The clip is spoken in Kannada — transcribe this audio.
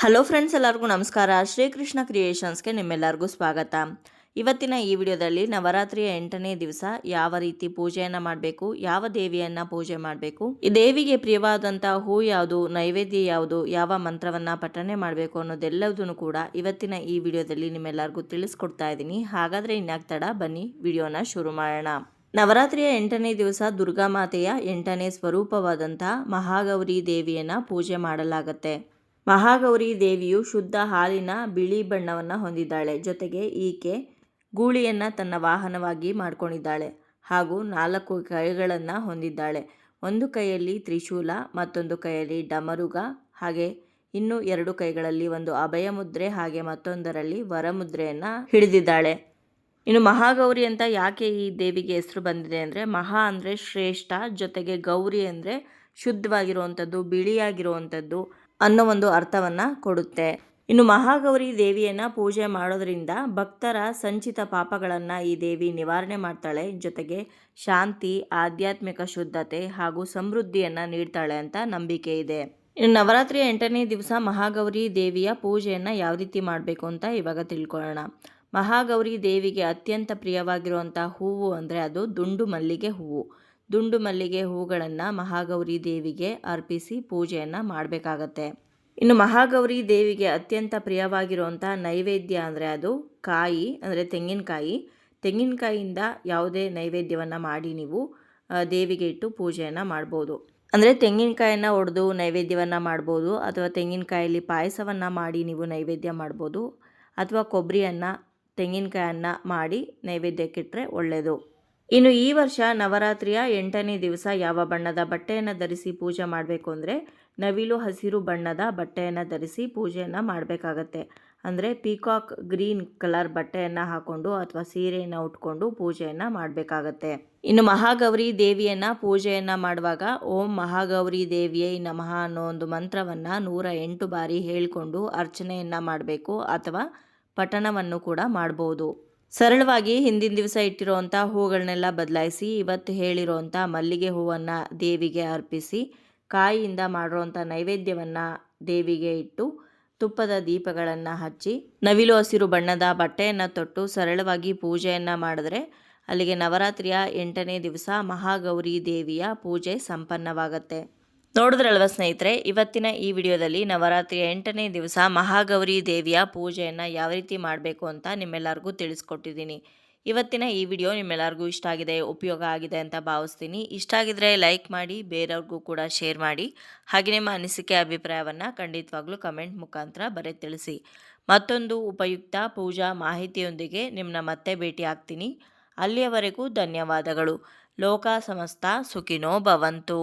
ಹಲೋ ಫ್ರೆಂಡ್ಸ್ ಎಲ್ಲರಿಗೂ ನಮಸ್ಕಾರ. ಶ್ರೀಕೃಷ್ಣ ಕ್ರಿಯೇಷನ್ಸ್ಗೆ ನಿಮ್ಮೆಲ್ಲರಿಗೂ ಸ್ವಾಗತ. ಇವತ್ತಿನ ಈ ವಿಡಿಯೋದಲ್ಲಿ ನವರಾತ್ರಿಯ ಎಂಟನೇ ದಿವಸ ಯಾವ ರೀತಿ ಪೂಜೆಯನ್ನು ಮಾಡಬೇಕು, ಯಾವ ದೇವಿಯನ್ನು ಪೂಜೆ ಮಾಡಬೇಕು, ಈ ದೇವಿಗೆ ಪ್ರಿಯವಾದಂಥ ಹೂ ಯಾವುದು, ನೈವೇದ್ಯ ಯಾವುದು, ಯಾವ ಮಂತ್ರವನ್ನು ಪಠನೆ ಮಾಡಬೇಕು ಅನ್ನೋದೆಲ್ಲದನ್ನು ಕೂಡ ಇವತ್ತಿನ ಈ ವಿಡಿಯೋದಲ್ಲಿ ನಿಮ್ಮೆಲ್ಲರಿಗೂ ತಿಳಿಸ್ಕೊಡ್ತಾ ಇದ್ದೀನಿ. ಹಾಗಾದರೆ ಇನ್ನಾಗ್ತಡ ಬನ್ನಿ ವಿಡಿಯೋನ ಶುರು ಮಾಡೋಣ. ನವರಾತ್ರಿಯ ಎಂಟನೇ ದಿವಸ ದುರ್ಗಾ ಮಾತೆಯ ಎಂಟನೇ ಸ್ವರೂಪವಾದಂಥ ಮಹಾಗೌರಿ ದೇವಿಯನ್ನು ಪೂಜೆ ಮಾಡಲಾಗುತ್ತೆ. ಮಹಾಗೌರಿ ದೇವಿಯು ಶುದ್ಧ ಹಾಲಿನ ಬಿಳಿ ಬಣ್ಣವನ್ನು ಹೊಂದಿದ್ದಾಳೆ. ಜೊತೆಗೆ ಈಕೆ ಗೂಳಿಯನ್ನು ತನ್ನ ವಾಹನವಾಗಿ ಮಾಡಿಕೊಂಡಿದ್ದಾಳೆ ಹಾಗೂ ನಾಲ್ಕು ಕೈಗಳನ್ನು ಹೊಂದಿದ್ದಾಳೆ. ಒಂದು ಕೈಯಲ್ಲಿ ತ್ರಿಶೂಲ, ಮತ್ತೊಂದು ಕೈಯಲ್ಲಿ ಡಮರುಗ ಹಾಗೆ ಇನ್ನು ಎರಡು ಕೈಗಳಲ್ಲಿ ಒಂದು ಅಭಯ ಮುದ್ರೆ ಹಾಗೆ ಮತ್ತೊಂದರಲ್ಲಿ ವರಮುದ್ರೆಯನ್ನು ಹಿಡಿದಿದ್ದಾಳೆ. ಇನ್ನು ಮಹಾಗೌರಿ ಅಂತ ಯಾಕೆ ಈ ದೇವಿಗೆ ಹೆಸರು ಬಂದಿದೆ ಅಂದರೆ ಮಹಾ ಅಂದರೆ ಶ್ರೇಷ್ಠ, ಜೊತೆಗೆ ಗೌರಿ ಅಂದರೆ ಶುದ್ಧವಾಗಿರುವಂಥದ್ದು ಬಿಳಿಯಾಗಿರುವಂಥದ್ದು ಅನ್ನೋ ಒಂದು ಅರ್ಥವನ್ನು ಕೊಡುತ್ತೆ. ಇನ್ನು ಮಹಾಗೌರಿ ದೇವಿಯನ್ನು ಪೂಜೆ ಮಾಡೋದ್ರಿಂದ ಭಕ್ತರ ಸಂಚಿತ ಪಾಪಗಳನ್ನು ಈ ದೇವಿ ನಿವಾರಣೆ ಮಾಡ್ತಾಳೆ. ಜೊತೆಗೆ ಶಾಂತಿ, ಆಧ್ಯಾತ್ಮಿಕ ಶುದ್ಧತೆ ಹಾಗೂ ಸಮೃದ್ಧಿಯನ್ನು ನೀಡ್ತಾಳೆ ಅಂತ ನಂಬಿಕೆ ಇದೆ. ಇನ್ನು ನವರಾತ್ರಿಯ ಎಂಟನೇ ದಿವಸ ಮಹಾಗೌರಿ ದೇವಿಯ ಪೂಜೆಯನ್ನು ಯಾವ ರೀತಿ ಮಾಡಬೇಕು ಅಂತ ಇವಾಗ ತಿಳ್ಕೊಳ್ಳೋಣ. ಮಹಾಗೌರಿ ದೇವಿಗೆ ಅತ್ಯಂತ ಪ್ರಿಯವಾಗಿರುವಂಥ ಹೂವು ಅಂದರೆ ಅದು ದುಂಡು ಮಲ್ಲಿಗೆ ಹೂವು. ದುಂಡು ಮಲ್ಲಿಗೆ ಹೂಗಳನ್ನು ಮಹಾಗೌರಿ ದೇವಿಗೆ ಅರ್ಪಿಸಿ ಪೂಜೆಯನ್ನು ಮಾಡಬೇಕಾಗತ್ತೆ. ಇನ್ನು ಮಹಾಗೌರಿ ದೇವಿಗೆ ಅತ್ಯಂತ ಪ್ರಿಯವಾಗಿರುವಂಥ ನೈವೇದ್ಯ ಅಂದರೆ ಅದು ಕಾಯಿ, ಅಂದರೆ ತೆಂಗಿನಕಾಯಿ. ತೆಂಗಿನಕಾಯಿಯಿಂದ ಯಾವುದೇ ನೈವೇದ್ಯವನ್ನು ಮಾಡಿ ನೀವು ದೇವಿಗೆ ಇಟ್ಟು ಪೂಜೆಯನ್ನು ಮಾಡ್ಬೋದು. ಅಂದರೆ ತೆಂಗಿನಕಾಯನ್ನು ಒಡೆದು ನೈವೇದ್ಯವನ್ನು ಮಾಡ್ಬೋದು, ಅಥವಾ ತೆಂಗಿನಕಾಯಲ್ಲಿ ಪಾಯಸವನ್ನು ಮಾಡಿ ನೀವು ನೈವೇದ್ಯ ಮಾಡ್ಬೋದು, ಅಥವಾ ಕೊಬ್ಬರಿಯನ್ನು, ತೆಂಗಿನಕಾಯನ್ನು ಮಾಡಿ ನೈವೇದ್ಯಕ್ಕಿಟ್ಟರೆ ಒಳ್ಳೆಯದು ಇನ್ನು ಈ ವರ್ಷ ನವರಾತ್ರಿಯ ಎಂಟನೇ ದಿವಸ ಯಾವ ಬಣ್ಣದ ಬಟ್ಟೆಯನ್ನು ಧರಿಸಿ ಪೂಜೆ ಮಾಡಬೇಕು ಅಂದರೆ ನವಿಲು ಹಸಿರು ಬಣ್ಣದ ಬಟ್ಟೆಯನ್ನು ಧರಿಸಿ ಪೂಜೆಯನ್ನು ಮಾಡಬೇಕಾಗತ್ತೆ. ಅಂದರೆ ಪೀಕಾಕ್ ಗ್ರೀನ್ ಕಲರ್ ಬಟ್ಟೆಯನ್ನು ಹಾಕ್ಕೊಂಡು ಅಥವಾ ಸೀರೆಯನ್ನು ಉಟ್ಕೊಂಡು ಪೂಜೆಯನ್ನು ಮಾಡಬೇಕಾಗತ್ತೆ. ಇನ್ನು ಮಹಾಗೌರಿ ದೇವಿಯನ್ನು ಪೂಜೆಯನ್ನು ಮಾಡುವಾಗ ಓಂ ಮಹಾಗೌರಿ ದೇವಿಯೇ ನಮಃ ಅನ್ನೋ ಒಂದು ಮಂತ್ರವನ್ನು ನೂರ ಎಂಟು ಬಾರಿ ಹೇಳಿಕೊಂಡು ಅರ್ಚನೆಯನ್ನು ಮಾಡಬೇಕು ಅಥವಾ ಪಠಣವನ್ನು ಕೂಡ ಮಾಡ್ಬೋದು. ಸರಳವಾಗಿ ಹಿಂದಿನ ದಿವಸ ಇಟ್ಟಿರುವಂಥ ಹೂಗಳನ್ನೆಲ್ಲ ಬದಲಾಯಿಸಿ ಇವತ್ತು ಹೇಳಿರುವಂಥ ಮಲ್ಲಿಗೆ ಹೂವನ್ನು ದೇವಿಗೆ ಅರ್ಪಿಸಿ ಕಾಯಿಯಿಂದ ಮಾಡಿರುವಂಥ ನೈವೇದ್ಯವನ್ನು ದೇವಿಗೆ ಇಟ್ಟು ತುಪ್ಪದ ದೀಪಗಳನ್ನು ಹಚ್ಚಿ ನವಿಲು ಹಸಿರು ಬಣ್ಣದ ಬಟ್ಟೆಯನ್ನು ತೊಟ್ಟು ಸರಳವಾಗಿ ಪೂಜೆಯನ್ನು ಮಾಡಿದ್ರೆ ಅಲ್ಲಿಗೆ ನವರಾತ್ರಿಯ ಎಂಟನೇ ದಿವಸ ಮಹಾಗೌರಿ ದೇವಿಯ ಪೂಜೆ ಸಂಪನ್ನವಾಗತ್ತೆ. ನೋಡಿದ್ರಲ್ವ ಸ್ನೇಹಿತರೆ, ಇವತ್ತಿನ ಈ ವಿಡಿಯೋದಲ್ಲಿ ನವರಾತ್ರಿಯ ಎಂಟನೇ ದಿವಸ ಮಹಾಗೌರಿ ದೇವಿಯ ಪೂಜೆಯನ್ನು ಯಾವ ರೀತಿ ಮಾಡಬೇಕು ಅಂತ ನಿಮ್ಮೆಲ್ಲರಿಗೂ ತಿಳಿಸ್ಕೊಟ್ಟಿದ್ದೀನಿ. ಇವತ್ತಿನ ಈ ವಿಡಿಯೋ ನಿಮ್ಮೆಲ್ಲರಿಗೂ ಇಷ್ಟ ಆಗಿದೆ, ಉಪಯೋಗ ಆಗಿದೆ ಅಂತ ಭಾವಿಸ್ತೀನಿ. ಇಷ್ಟ ಆಗಿದ್ರೆ ಲೈಕ್ ಮಾಡಿ, ಬೇರೆಯವ್ರಿಗೂ ಕೂಡ ಶೇರ್ ಮಾಡಿ. ಹಾಗೆ ನಿಮ್ಮ ಅನಿಸಿಕೆ, ಅಭಿಪ್ರಾಯವನ್ನು ಖಂಡಿತವಾಗ್ಲೂ ಕಮೆಂಟ್ ಮುಖಾಂತರ ಬರೆ ತಿಳಿಸಿ. ಮತ್ತೊಂದು ಉಪಯುಕ್ತ ಪೂಜಾ ಮಾಹಿತಿಯೊಂದಿಗೆ ನಿಮ್ಮನ್ನ ಮತ್ತೆ ಭೇಟಿ ಆಗ್ತೀನಿ. ಅಲ್ಲಿಯವರೆಗೂ ಧನ್ಯವಾದಗಳು. ಲೋಕ ಸಮಸ್ತ ಸುಖಿನೋ ಭವಂತು.